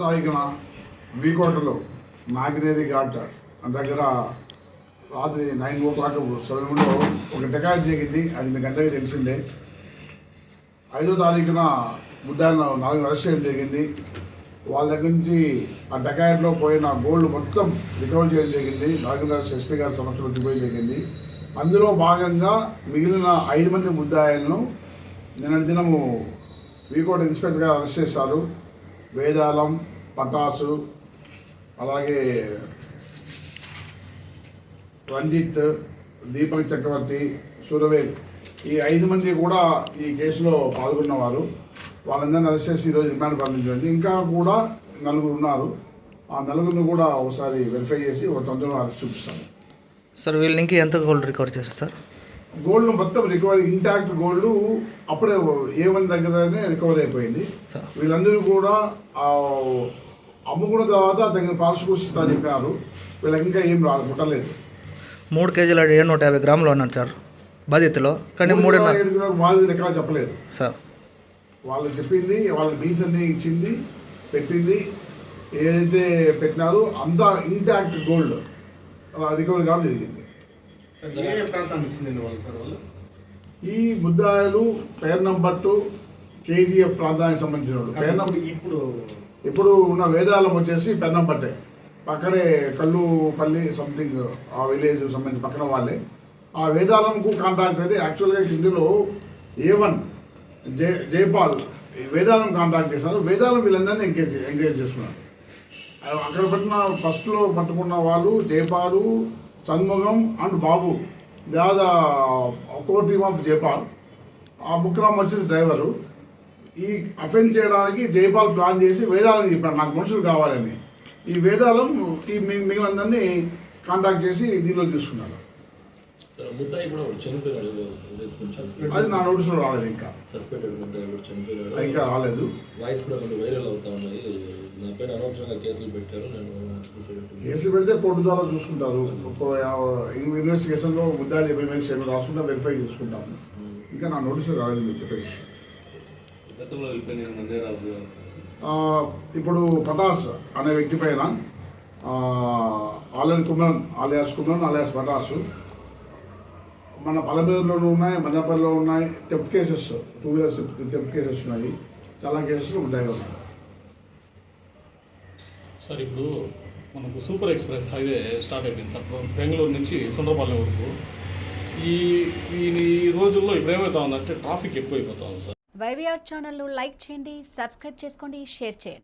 తారీఖున వీకోటలో నాగినేరి ఘాట్ దగ్గర రాత్రి నైన్ ఓ క్లాక్ సమయంలో ఒక డెకాయిట్ జరిగింది. అది మీకు అందరికీ తెలిసిందే. ఐదో తారీఖున ముద్దాయిన నాలుగు అరెస్ట్ చేయడం జరిగింది. వాళ్ళ దగ్గర నుంచి ఆ డెకాయిట్లో పోయిన గోల్డ్ మొత్తం రికవర్ చేయడం జరిగింది. నాగేంద్ర ఎస్పీ గారి సమక్షంలో చూపించడం జరిగింది. అందులో భాగంగా మిగిలిన ఐదు మంది ముద్దాయిలను నిన్నటి దినము వీకోట ఇన్స్పెక్టర్ గారు అరెస్ట్ చేశారు. వేదాలం పటాసు అలాగే రంజిత్ దీపక్ చక్రవర్తి సురవేల్ ఈ ఐదు మంది కూడా ఈ కేసులో పాల్గొన్నవారు. వాళ్ళందరినీ అరెస్ట్ చేసి ఈరోజు రిమాండ్ పంపించండి. ఇంకా కూడా నలుగురు ఉన్నారు. ఆ నలుగురిని కూడా ఒకసారి వెరిఫై చేసి ఒక తొందరగా అరెస్ట్ చూపిస్తాను. సార్ వీళ్ళ ఎంత గోల్డ్ రికవర్ చేస్తారు సార్? గోల్డ్ మొత్తం రికవరీ ఇంటాక్ట్ గోల్డ్ అప్పుడే ఏ వన్ దగ్గరనే రికవర్ అయిపోయింది. సార్ వీళ్ళందరూ కూడా అమ్ముకున్న తర్వాత తగిన పార్శ్వస్తా చెప్పారు. వీళ్ళకి ఇంకా ఏం రాదు పుట్టలేదు మూడు కేజీల ఏడు నూట యాభై గ్రాములు అన్నారు సార్ బాధ్యతలో కానీ మూడున్నర వాళ్ళు ఎక్కడ చెప్పలేదు. సార్. వాళ్ళు చెప్పింది వాళ్ళ బిల్స్ అన్ని ఇచ్చింది పెట్టింది. ఏదైతే పెట్టినారో అంతా ఇంటాక్ట్ గోల్డ్ రికవరీ కావడం జరిగింది. ఏ ప్రాంతానికి చెందిన వాళ్ళు సార్ వాళ్ళు? ఈ ముద్దాయిలు పేరు నంబర్ టూ కేజీఎఫ్ ప్రాంతానికి సంబంధించిన వాళ్ళు. పేరు నంబర్ ఇప్పుడు- ఇప్పుడు ఉన్న వేదాలం వచ్చేసి పెన్నంపట్టే అక్కడే కల్లుపల్లి సంథింగ్ ఆ విలేజ్ సంబంధించి పక్కన వాళ్ళే. ఆ వేదాలంకు కాంటాక్ట్ అయితే యాక్చువల్గా ఇందులో A one J Jaipal Vedalam contact చేశారు. వేదాలం వీళ్ళందరినీ ఎంకరేజ్ ఎంకరేజ్ చేస్తున్నారు. అక్కడ పట్టిన ఫస్ట్లో పట్టుకున్న వాళ్ళు జైపాలు షణ్ముగం అండ్ బాబు. దాదా కోర్ టీమ్ ఆఫ్ జైపాల్. ఆ బుక్రామ్ వచ్చేసి డ్రైవరు ఈ అఫెండ్ చేయడానికి జైపాల్ ప్లాన్ చేసి వేదాలను చెప్పాడు. నాకు మనుషులు కావాలని. ఈ వేదాలం ఈ మి- మిగిలినందరినీ కాంటాక్ట్ చేసి దీనిలో తీసుకున్నాను ముద్దాయి కూడా అది నా నోటీసులో రాలేదు ఇంకా. ముద్దాయి కూడా ఇంకా రాలేదు. వాయిస్ కూడా కొన్ని వైరల్ అవుతా ఉన్నాయి. నా పైన అనవసరంగా కేసులు పెట్టారు. నేను కేసులు పెడితే కోర్టు ద్వారా చూసుకుంటారు. ఇన్వెస్టిగేషన్లో ముద్దాలు ఏమైనా ఏమైనా రాసుకుంటా వెరిఫై చేసుకుంటాము. ఇంకా నా నోటీసులో రాలేదు మీరు చెప్పే విషయం. ఇప్పుడు పటాస్ అనే వ్యక్తి పైన already Kumaran alias Kumaran alias Patas మన పలమేరులోనూ ఉన్నాయి మదనపల్లిలో ఉన్నాయి theft cases two wheelers theft cases ఉన్నాయి. చాలా కేసెస్ ఉంటాయి ఉన్నాయి సార్ ఇప్పుడు మనకు సూపర్ ఎక్స్ప్రెస్ హైవే స్టార్ట్ అయిపోయింది సార్. బెంగళూరు నుంచి సుందరపాలెం వరకు. ఈ ఈ ఈ రోజుల్లో ఇప్పుడు ఏమవుతా ఉందంటే ట్రాఫిక్ ఎక్కువైపోతా ఉంది సార్. వైవీఆర్ ఛానల్ను లైక్ చేయండి సబ్స్క్రైబ్ చేసుకోండి షేర్ చేయండి.